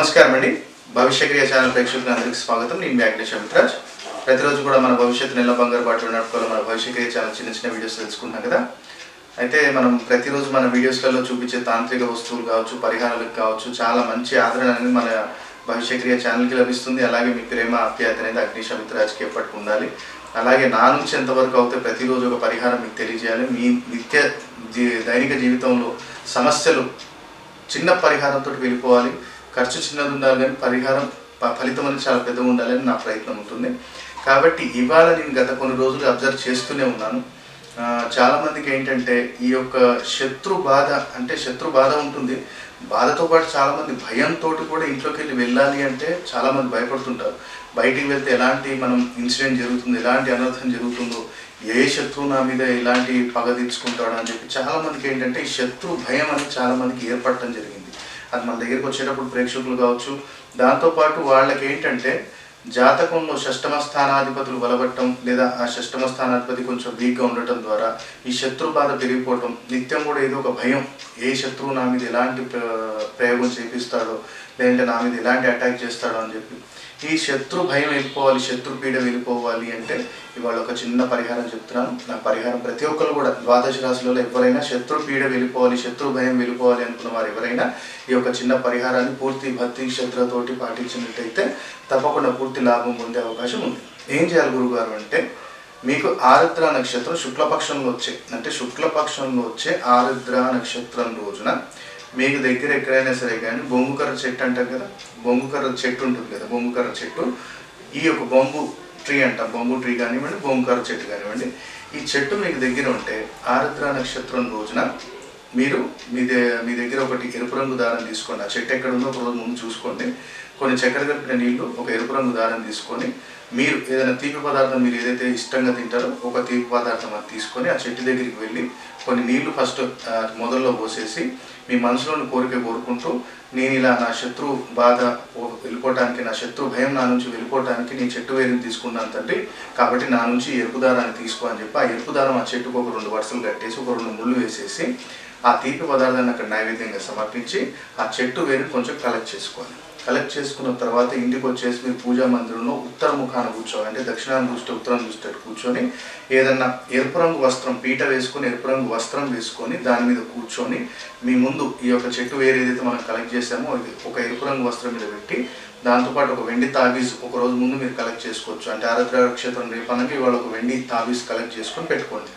నమస్కారం అండి. భవిష్యక్రియ ఛానల్ ప్రేక్షకులందరికీ స్వాగతం. నేను మీ అమిత్రాజ్ ప్రతిరోజు కూడా మన భవిష్యత్తు నెల బంగారు బాటలు నడుపుకోవాలి మన భవిష్యక్రియ ఛానల్ చిన్న చిన్న వీడియోస్ తెలుసుకుంటాం కదా. అయితే మనం ప్రతిరోజు మన వీడియోస్లలో చూపించే తాంత్రిక వస్తువులు కావచ్చు పరిహారాలకు కావచ్చు చాలా మంచి ఆదరణ అనేది మన భవిష్యక్రియ ఛానల్కి లభిస్తుంది. అలాగే మీ ప్రేమ ఆప్యాయత అనేది అగ్నిష అమిత్రాజ్కి ఎప్పటికి ఉండాలి. అలాగే నా నుంచి ఎంతవరకు అవుతే ప్రతిరోజు ఒక పరిహారం మీకు తెలియజేయాలి. మీ నిత్య దైనిక జీవితంలో సమస్యలు చిన్న పరిహారంతో వెళ్ళిపోవాలి. ఖర్చు చిన్నది ఉండాలి కానీ పరిహారం ప- ఫలితం అనేది చాలా పెద్దగా ఉండాలని నా ప్రయత్నం ఉంటుంది. కాబట్టి ఇవాళ నేను గత కొన్ని రోజులు అబ్జర్వ్ చేస్తూనే ఉన్నాను. చాలామందికి ఏంటంటే ఈ యొక్క శత్రు బాధ అంటే శత్రు బాధ ఉంటుంది. బాధతో పాటు చాలామంది భయంతో కూడా ఇంట్లోకి వెళ్ళి వెళ్ళాలి అంటే చాలామంది భయపడుతుంటారు. బయటికి వెళ్తే ఎలాంటి మనం ఇన్సిడెంట్ జరుగుతుంది ఎలాంటి అనర్థం జరుగుతుందో ఏ శత్రువు నా మీద ఎలాంటి పగ తీర్చుకుంటాడు అని చెప్పి చాలామందికి ఏంటంటే ఈ శత్రు భయం అనేది చాలామందికి ఏర్పడటం జరిగింది. అది మన దగ్గరికి వచ్చేటప్పుడు ప్రేక్షకులు కావచ్చు. దాంతోపాటు వాళ్ళకి ఏంటంటే జాతకంలో షష్టమ స్థానాధిపతులు బలపడటం లేదా ఆ షష్టమ స్థానాధిపతి కొంచెం వీక్గా ఉండటం ద్వారా ఈ శత్రు బాధ పెరిగిపోవటం నిత్యం కూడా ఏదో ఒక భయం. ఏ శత్రువు నా మీద ఎలాంటి ప్ర- ప్రయోగం చేపిస్తాడో లేదంటే నా మీద ఎలాంటి అటాక్ చేస్తాడో అని చెప్పి. ఈ శత్రు భయం వెళ్ళిపోవాలి శత్రు పీడ వెళ్ళిపోవాలి అంటే ఇవాళ ఒక చిన్న పరిహారం చెప్తున్నాను. నా పరిహారం ప్రతి ఒక్కరు కూడా ద్వాదశ రాశులలో ఎవరైనా శత్రు పీడ వెళ్ళిపోవాలి శత్రు భయం వెళ్ళిపోవాలి అనుకున్న వారు ఎవరైనా ఈ యొక్క చిన్న పరిహారాన్ని పూర్తి భక్తి శ్రద్ధతోటి పాటించినట్టయితే తప్పకుండా పూర్తి లాభం పొందే అవకాశం ఉంది. ఏం చేయాలి గురుగారు అంటే మీకు ఆరుద్ర నక్షత్రం శుక్లపక్షంలో వచ్చే అంటే శుక్లపక్షంలో వచ్చే ఆరుద్ర నక్షత్రం రోజున మీకు దగ్గర ఎక్కడైనా సరే కానీ బొంగుకర్ర చెట్టు అంటారు కదా? బొంగుకర్ర చెట్టు ఉంటుంది కదా? బొంగుకర్ర చెట్టు. ఈ యొక్క బొంగు ట్రీ అంటాం. బొంగు ట్రీ కానివ్వండి బొంగుకర్ర చెట్టు కానివ్వండి. ఈ చెట్టు మీకు దగ్గర ఉంటే ఆరుద్ర నక్షత్రం రోజున మీరు మీ మీ దగ్గర ఒకటి ఎరుపు రంగు దారం తీసుకోండి ఆ చెట్టు ఎక్కడ ఉందో ఒక రోజు ముందు చూసుకోండి. కొన్ని చక్కెర కలిపిన నీళ్ళు ఒక ఎరుపు రంగు దారం తీసుకొని మీరు ఏదైనా తీపి పదార్థం మీరు ఏదైతే ఇష్టంగా తింటారో ఒక తీపి పదార్థం అది తీసుకొని ఆ చెట్టు దగ్గరికి వెళ్ళి కొన్ని నీళ్ళు ఫస్ట్ మొదల్లో పోసేసి మీ మనసులోని కోరిక కోరుకుంటూ నేను ఇలా నా శత్రు బాధ వెళ్ళిపోవటానికి నా శత్రు భయం నా నుంచి వెళ్ళిపోవటానికి నేను చెట్టు వేరుని తీసుకున్నాను తండ్రి. కాబట్టి నా నుంచి ఎరుపు దారాన్ని తీసుకో అని చెప్పి ఆ ఎరుపు దారం ఆ చెట్టుకు ఒక రెండు వరుసలు కట్టేసి ఒక రెండు ముళ్ళు వేసేసి ఆ తీపి పదార్థాన్ని అక్కడ నైవేద్యంగా సమర్పించి ఆ చెట్టు వేరుని కొంచెం కలెక్ట్ చేసుకోవాలి. కలెక్ట్ చేసుకున్న తర్వాత ఇంటికి వచ్చేసి మీరు పూజా మందిరంలో ఉత్తర ముఖాన కూర్చోవాలి. అంటే దక్షిణాన్ని చూస్తే ఉత్తరం చూస్తే కూర్చొని ఏదన్నా ఎరుపు రంగు వస్త్రం పీట వేసుకొని ఎరుపు రంగు వస్త్రం వేసుకొని దాని మీద కూర్చొని మీ ముందు ఈ యొక్క చెట్టు వేరు ఏదైతే మనం కలెక్ట్ చేసామో అది ఒక ఎరుపు రంగు వస్త్రం మీద పెట్టి దాంతోపాటు ఒక వెండి తాబీజ్ ఒక రోజు ముందు మీరు కలెక్ట్ చేసుకోవచ్చు. అంటే ఆరాధ్ర నక్షత్రం రేపనకి ఇవాళ ఒక వెండి తాబీజ్ కలెక్ట్ చేసుకొని పెట్టుకోండి.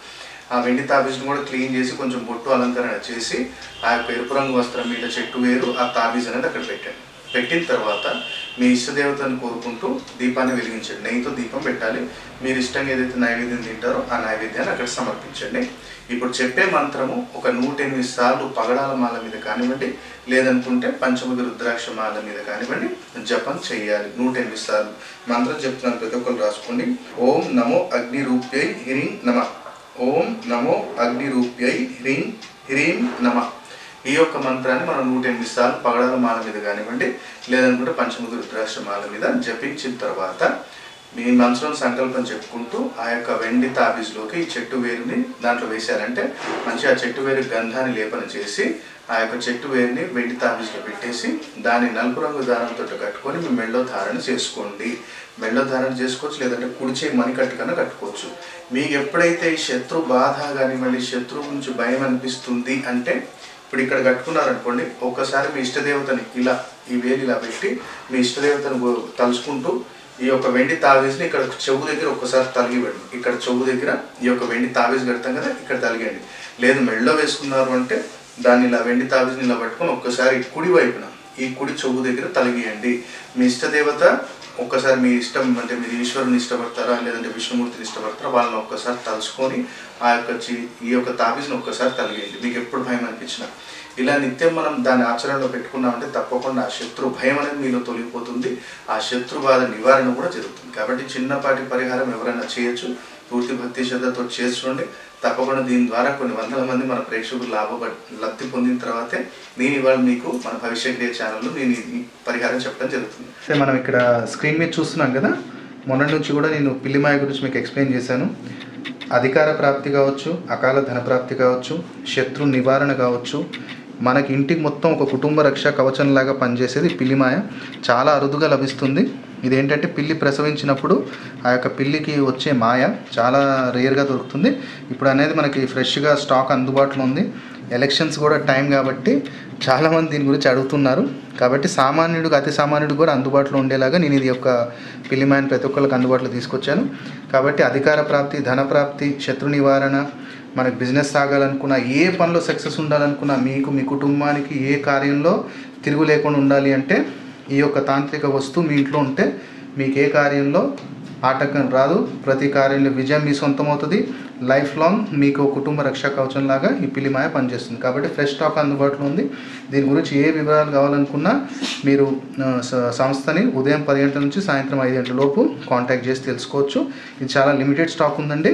ఆ వెండి తాబీజ్ని కూడా క్లీన్ చేసి కొంచెం బొట్టు అలంకరణ చేసి ఆ యొక్క ఎరుపు రంగు వస్త్రం మీద చెట్టు వేరు ఆ తాబీజ్ అనేది అక్కడ పెట్టండి. పెట్టిన తర్వాత మీ ఇష్టదేవతను కోరుకుంటూ దీపాన్ని వెలిగించండి. నెయ్యితో దీపం పెట్టాలి. మీరు ఇష్టంగా ఏదైతే నైవేద్యం తింటారో ఆ నైవేద్యాన్ని అక్కడ సమర్పించండి. ఇప్పుడు చెప్పే మంత్రము ఒక నూట ఎనిమిది సార్లు పగడాల మాల మీద కానివ్వండి లేదనుకుంటే పంచముఖ రుద్రాక్ష మాల మీద కానివ్వండి జపం చేయాలి. నూట ఎనిమిది సార్లు. మంత్రం చెప్తున్నాను ప్రతి ఒక్కరు రాసుకోండి. ఓం నమో అగ్ని రూప్యై హ్రీం నమ. ఓం నమో అగ్ని రూప్యై హ్రీం హ్రీం నమ. ఈ యొక్క మంత్రాన్ని మనం నూట ఎనిమిది సార్లు పగడాల మాల మీద కానివ్వండి లేదనుకుంటే పంచముఖ రుద్రాక్ష మాల మీద జపించిన తర్వాత మీ మనసులో సంకల్పం చెప్పుకుంటూ ఆ యొక్క వెండి తాబీజ్లోకి ఈ చెట్టు వేరుని దాంట్లో వేశారంటే మంచి ఆ చెట్టు వేరు గంధాన్ని లేపన చేసి ఆ యొక్క చెట్టు వేరుని వెండి తాబీజ్లో పెట్టేసి దాన్ని నలుపు రంగు దారంతో కట్టుకొని మీ మెళ్ళో ధారణ చేసుకోండి. మెళ్ళో ధారణ చేసుకోవచ్చు లేదంటే కుడిచే మణికట్టు కన్నా కట్టుకోవచ్చు. మీకు ఎప్పుడైతే ఈ శత్రు బాధ కానివ్వండి శత్రువు నుంచి భయం అనిపిస్తుంది అంటే ఇప్పుడు ఇక్కడ కట్టుకున్నారనుకోండి ఒక్కసారి మీ ఇష్టదేవతని ఇలా ఈ వేలు ఇలా పెట్టి మీ ఇష్టదేవతను తలుచుకుంటూ ఈ యొక్క వెండి తావేజ్ని ఇక్కడ చెవు దగ్గర ఒక్కసారి తలిగివ్వండి. ఇక్కడ చెవు దగ్గర ఈ యొక్క వెండి తావేజ్ కడతాం కదా ఇక్కడ తలిగండి లేదు మెళ్ళో వేసుకున్నారు అంటే దాన్ని ఇలా వెండి తావేజ్ని ఇలా పట్టుకొని ఒక్కసారి కుడి వైపున ఈ కుడి చెవు దగ్గర తలిగియండి. మీ ఇష్టదేవత ఒక్కసారి మీ ఇష్టం అంటే మీరు ఈశ్వరుని ఇష్టపడతారా లేదంటే విష్ణుమూర్తిని ఇష్టపడతారా వాళ్ళని ఒక్కసారి తలుచుకొని ఆ యొక్క ఈ యొక్క తాబీజ్ని ఒక్కసారి తలిగేయండి. మీకు ఎప్పుడు భయం అనిపించినా. ఇలా నిత్యం మనం దాన్ని ఆచరణలో పెట్టుకున్నామంటే తప్పకుండా ఆ శత్రు భయం అనేది మీలో తొలగిపోతుంది. ఆ శత్రు బాధ నివారణ కూడా జరుగుతుంది. కాబట్టి చిన్నపాటి పరిహారం ఎవరైనా చేయొచ్చు. పూర్తి భక్తి శ్రద్ధతో చేసుకోండి తప్పకుండా దీని ద్వారా కొన్ని వందల మంది మన ప్రేక్షకులు లాభ లబ్ధి పొందిన తర్వాతే నేను ఇవాళ మీకు మన భవిష్య క్రియ ఛానల్లో నేను పరిహారం చెప్పడం జరుగుతుంది. సరే మనం ఇక్కడ స్క్రీన్ మీద చూస్తున్నాం కదా? మొన్నటి నుంచి కూడా నేను పిల్లిమాయ గురించి మీకు ఎక్స్ప్లెయిన్ చేశాను. అధికార ప్రాప్తి కావచ్చు అకాల ధన ప్రాప్తి కావచ్చు శత్రు నివారణ కావచ్చు. మనకి ఇంటికి మొత్తం ఒక కుటుంబ రక్ష కవచంలాగా పనిచేసేది పిల్లిమాయ చాలా అరుదుగా లభిస్తుంది. ఇదేంటంటే పిల్లి ప్రసవించినప్పుడు ఆ యొక్క పిల్లికి వచ్చే మాయ చాలా రేర్గా దొరుకుతుంది. ఇప్పుడు అనేది మనకి ఫ్రెష్గా స్టాక్ అందుబాటులో ఉంది. ఎలక్షన్స్ కూడా టైం కాబట్టి చాలామంది దీని గురించి అడుగుతున్నారు. కాబట్టి సామాన్యుడికి అతి సామాన్యుడికి కూడా అందుబాటులో ఉండేలాగా నేను ఇది యొక్క పిల్లిమాయని ప్రతి ఒక్కరికి అందుబాటులో తీసుకొచ్చాను. కాబట్టి అధికార ప్రాప్తి ధన ప్రాప్తి శత్రు నివారణ మనకు బిజినెస్ సాగాలనుకున్నా ఏ పనిలో సక్సెస్ ఉండాలనుకున్నా మీకు మీ కుటుంబానికి ఏ కార్యంలో తిరుగు లేకుండా ఉండాలి అంటే ఈ యొక్క తాంత్రిక వస్తువు మీ ఇంట్లో ఉంటే మీకు ఏ కార్యంలో ఆటంకం రాదు. ప్రతి కార్యంలో విజయం మీ సొంతం అవుతుంది లైఫ్ లాంగ్ మీకు కుటుంబ రక్షా కవచం లాగా ఈ పిలిమాయ పనిచేస్తుంది. కాబట్టి ఫ్రెష్ స్టాక్ అందుబాటులో ఉంది. దీని గురించి ఏ వివరాలు కావాలనుకున్నా మీరు సంస్థని ఉదయం పది గంటల నుంచి సాయంత్రం ఐదు గంటల లోపు కాంటాక్ట్ చేసి తెలుసుకోవచ్చు. ఇది చాలా లిమిటెడ్ స్టాక్ ఉందండి.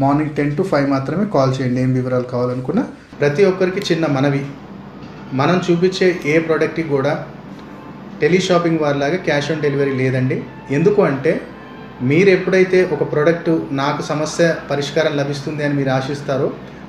మార్నింగ్ టెన్ టు ఫైవ్ మాత్రమే కాల్ చేయండి. ఏం వివరాలు కావాలనుకున్నా ప్రతి ఒక్కరికి చిన్న మనవి. మనం చూపించే ఏ ప్రోడక్ట్కి కూడా టెలిషాపింగ్ వారిలాగా క్యాష్ ఆన్ డెలివరీ లేదండి. ఎందుకు అంటే మీరు ఎప్పుడైతే ఒక ప్రోడక్ట్ నాకు సమస్య పరిష్కారం లభిస్తుంది అని మీరు ఆశిస్తారో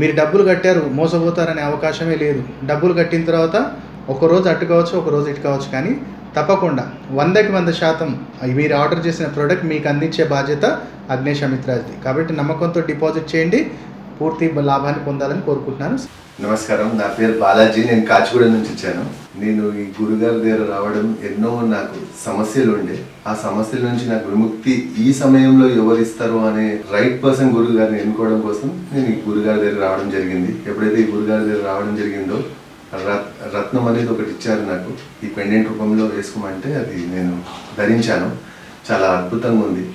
మీరు డబ్బులు కట్టారు మోసపోతారనే అవకాశమే లేదు. డబ్బులు కట్టిన తర్వాత ఒక రోజు అటు కావచ్చు ఒక రోజు ఇటు కావచ్చు కానీ తప్పకుండా వందకి వంద శాతం మీరు ఆర్డర్ చేసిన ప్రోడక్ట్ మీకు అందించే బాధ్యత అగ్నేష్ అమిత్రాజ్ది కాబట్టి నమ్మకంతో డిపాజిట్ చేయండి. పూర్తి లాభాన్ని పొందాలని కోరుకుంటున్నాను. నమస్కారం. నా పేరు బాలాజీ. నేను కాచిగూడ నుంచి వచ్చాను. నేను ఈ గురుగారి దగ్గర రావడం ఎన్నో నాకు సమస్యలు ఉండే ఆ సమస్యల నుంచి నాకు విముక్తి ఈ సమయంలో ఎవరిస్తారు అనే రైట్ పర్సన్ గురుగారిని ఎన్నుకోవడం కోసం నేను ఈ గురుగారి దగ్గర రావడం జరిగింది. ఎప్పుడైతే ఈ గురుగారి దగ్గర రావడం జరిగిందో రత్- రత్నం అనేది ఒకటి ఇచ్చారు నాకు. ఈ పెండెంట్ రూపంలో వేసుకోమంటే అది నేను ధరించాను. చాలా అద్భుతంగా ఉంది.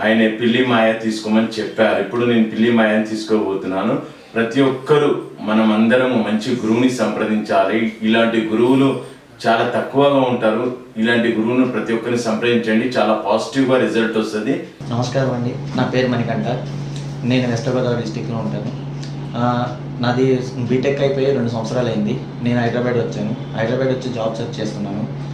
ఆయన పిల్లి మాయ తీసుకోమని చెప్పారు. ఇప్పుడు నేను పిల్లి మాయని తీసుకోబోతున్నాను. ప్రతి ఒక్కరూ మనం అందరము మంచి గురువుని సంప్రదించాలి. ఇలాంటి గురువులు చాలా తక్కువగా ఉంటారు. ఇలాంటి గురువును ప్రతి ఒక్కరిని సంప్రదించండి. చాలా పాజిటివ్గా రిజల్ట్ వస్తుంది. నమస్కారం అండి. నా పేరు మణికంఠ. నేను వెస్ట్ గోదావరి డిస్టిక్లో ఉంటాను. నాది బీటెక్ అయిపోయి రెండు సంవత్సరాలు అయింది నేను హైదరాబాద్ వచ్చాను. హైదరాబాద్ వచ్చి జాబ్ సెర్చ్ చేస్తున్నాను.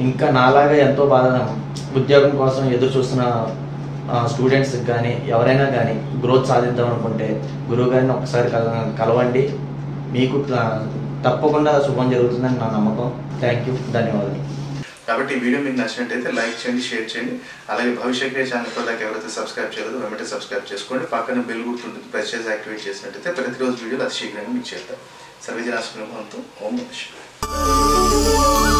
ఇంకా నాలాగా ఎంతో బాధ ఉద్యోగం కోసం ఎదురు చూస్తున్న స్టూడెంట్స్కి కానీ ఎవరైనా కానీ గ్రోత్ సాధిద్దాం అనుకుంటే గురువు గారిని ఒకసారి కల- కలవండి. మీకు తప్పకుండా శుభం జరుగుతుందని నా నమ్మకం. థ్యాంక్ యూ ధన్యవాదాలు. కాబట్టి ఈ వీడియో మీకు నచ్చినట్టయితే లైక్ చేయండి షేర్ చేయండి. అలాగే భవిష్యత్ ఛానల్ కూడా ఎవరైతే సబ్స్క్రైబ్ చేయలేదో వెంటనే సబ్స్క్రైబ్ చేసుకోండి. పక్కన బెల్ గుర్తుంటుంది. ప్రెస్ చేసి యాక్టివేట్ చేసినట్టయితే ప్రతిరోజు వీడియోలు అతి శీఘ్రంగా మీకు చేస్తారు సర్వజనాశనం ఓం నమః